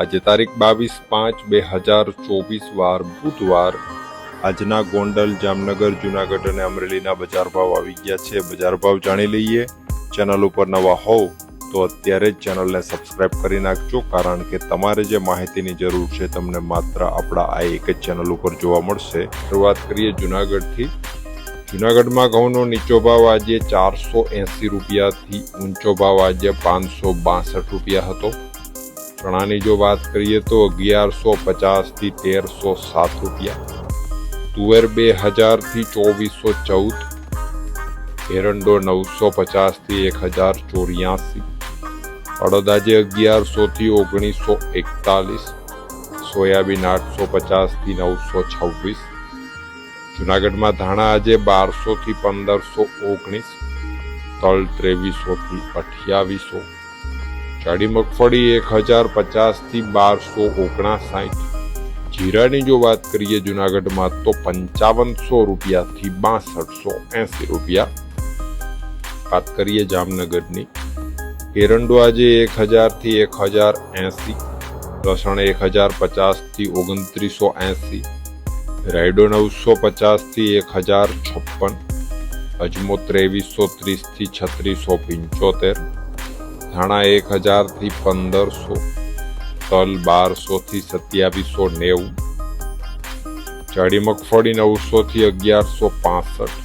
આજે તારીખ બાવીસ પાંચ બે હજાર ચોવીસ વાર બુધવાર આજના ગોંડલ, જામનગર, જુનાગઢ અને અમરેલીના બજાર ભાવ આવી ગયા છે. બજાર ભાવ જાણી લઈએ. ચેનલ ઉપર નવા હોવ તો અત્યારે જ ચેનલને સબસ્ક્રાઇબ કરી નાખજો, કારણ કે તમારે જે માહિતીની જરૂર છે તમને માત્ર આપણા આ એક જ ચેનલ ઉપર જોવા મળશે. શરૂઆત કરીએ જુનાગઢથી. જુનાગઢમાં ઘઉંનો નીચો ભાવ આજે ચારસો એંસી રૂપિયાથી ઊંચો ભાવ આજે પાંચસો બાસઠ રૂપિયા હતો. ચણાની જો વાત કરીએ તો અગિયારસો પચાસથી તેરસો સાત રૂપિયા. તુવેર બે હજારથી ચોવીસો ચૌદ. એરંડો નવસો પચાસથી એક હજાર ચોર્યાસી. અડદાજે અગિયારસોથી ઓગણીસો એકતાલીસ. સોયાબીન આઠસો પચાસથી નવસો છવ્વીસ. જુનાગઢમાં ધાણા આજે બારસોથી પંદરસો ઓગણીસ. તલ ત્રેવીસોથી અઠ્યાવીસો. જાડી મગફળી એક હજાર પચાસથી બારસો ઓગણસાઠ. જીરાની જો વાત કરીએ જુનાગઢમાં તો પંચાવનસો રૂપિયાથી બાસઠસો એંસી રૂપિયા. વાત કરીએ જામનગરની. એરંડો આજે એક હજારથી એક હજાર એંસી. લસણ એક હજાર પચાસથી ઓગણત્રીસો એંસી. રાયડો નવસો પચાસથી એક હજાર છપ્પન. અજમો ત્રેવીસો ત્રીસથી છત્રીસો પંચોતેર. ધાણા એક હજારથી પંદરસો, તલ બારસોથી સત્યાવીસો નેવું, જાડી મગફળી નવસોથી અગિયારસો પાસઠ.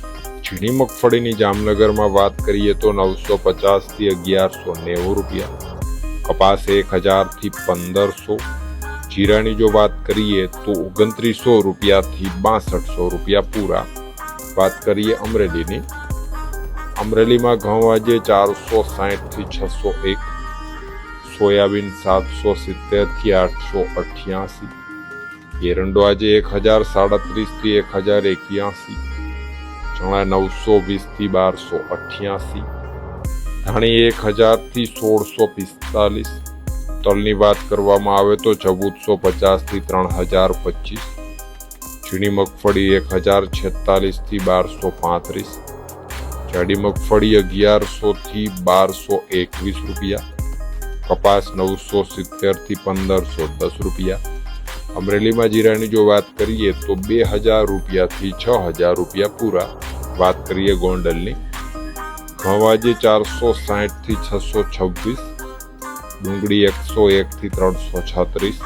ઝીણી મગફળીની જામનગરમાં વાત કરીએ તો નવસો પચાસથી અગિયારસો નેવું રૂપિયા. કપાસ એક હજારથી પંદરસો. જીરાની જો વાત કરીએ તો ઓગણત્રીસો રૂપિયાથી બાસઠસો રૂપિયા પૂરા. વાત કરીએ અમરેલીની. અમરેલીમાં ઘઉં આજે ચારસો સાહીઠથી છસો એક, સોયાબીન સાતસો સિત્તેરથી આઠસો અઠ્યાસી, એરંડો આજે એક હજાર સાડત્રીસથી એક હજાર એક્યાસી, ચણા નવસો વીસથી બારસો અઠ્યાસી, ધાણી એક હજારથી સોળસો પિસ્તાલીસ, તલની વાત કરવામાં આવે તો ચૌદસો પચાસથી ત્રણ હજાર પચીસ ઝીણી મગફળી એક હજાર છેતાલીસથી બારસો પાંત્રીસ જાડી મગફળી અગિયારસોથી બારસો એકવીસ રૂપિયા, કપાસ નવસો સિત્તેરથી પંદરસો દસ રૂપિયા. અમરેલીમાં જીરાની જો વાત કરીએ તો બે હજાર રૂપિયાથી છ હજાર રૂપિયા પૂરા. વાત કરીએ ગોંડલની. ઘવાજે ચારસો સાહીઠથી છસો છવ્વીસ ડુંગળી એકસો એકથી ત્રણસો છત્રીસ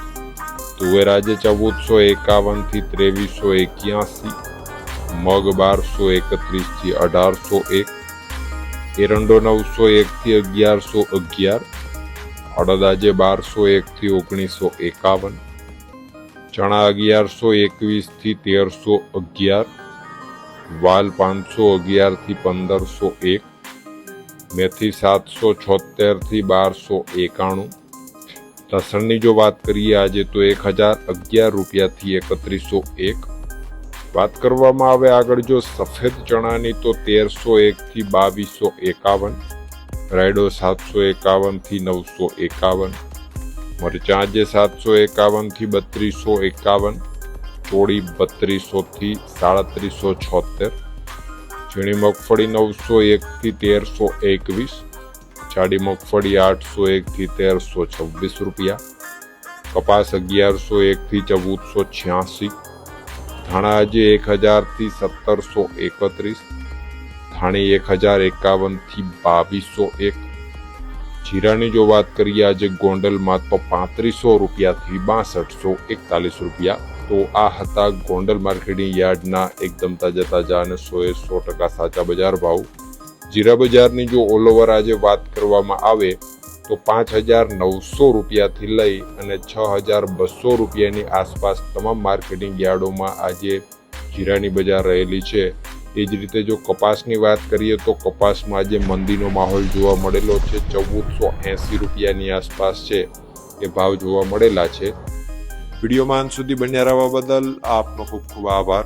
તુવેરાજે ચૌદસો એકાવનથી ત્રેવીસો એક્યાસી મગ બારસો એકત્રીસથી અઢારસો એક એરંડો નવસો એકથી અગિયારસો અગિયાર અડદ આજે બારસો એકથી ઓગણીસો એકાવન ચણા અગિયારસો એકવીસથી તેરસો અગિયાર વાલ પાંચસો અગિયારથી પંદરસો એક મેથી સાતસો છોતેરથી બારસો એકાણું, લસણની જો વાત કરીએ આજે તો એક હજાર અગિયાર રૂપિયાથી એકત્રીસો એક વાત કરવામાં આવે આગળ જો સફેદ ચણાની તો તેરસો એકથી બાવીસો એકાવન, રાયડો સાતસો એકાવનથી નવસો એકાવન, મરચાં જે સાતસો એકાવનથી બત્રીસો એકાવન ચોળી બત્રીસોથી સાડત્રીસો છોતેર, ઝીણી મગફળી નવસો એકથી તેરસો એકવીસ, જાડી મગફળી આઠસો એકથી તેરસો છવ્વીસ રૂપિયા, કપાસ અગિયારસો એકથી ચૌદસો છ્યાસી ધાણા આજે એક હજારથી સત્તરસો એકત્રીસ, ધાણી એક હજાર એકાવનથી બાવીસો એક. જીરાની જો વાત કરીએ આજે ગોંડલમાં તો પાંત્રીસો રૂપિયાથી બાસઠસો એકતાલીસ રૂપિયા. તો આ હતા ગોંડલ માર્કેટિંગ યાર્ડના એકદમ તાજા તાજા અને સો એ સો ટકા સાચા બજાર ભાવ. જીરા બજારની જો ઓલ ઓવર આજે વાત કરવામાં આવે તો પાંચ હજાર નવસો રૂપિયાથી લઈ અને છ હજાર બસો રૂપિયાની આસપાસ તમામ માર્કેટિંગ યાર્ડોમાં આજે જીરાની બજાર રહેલી છે. એ જ રીતે જો કપાસની વાત કરીએ તો કપાસમાં આજે મંદીનો માહોલ જોવા મળેલો છે. ચૌદસો એંસી રૂપિયાની આસપાસ છે એ ભાવ જોવા મળેલા છે. વિડીયોમાં અંત સુધી બન્યા રહેવા બદલ આપનો ખૂબ ખૂબ આભાર.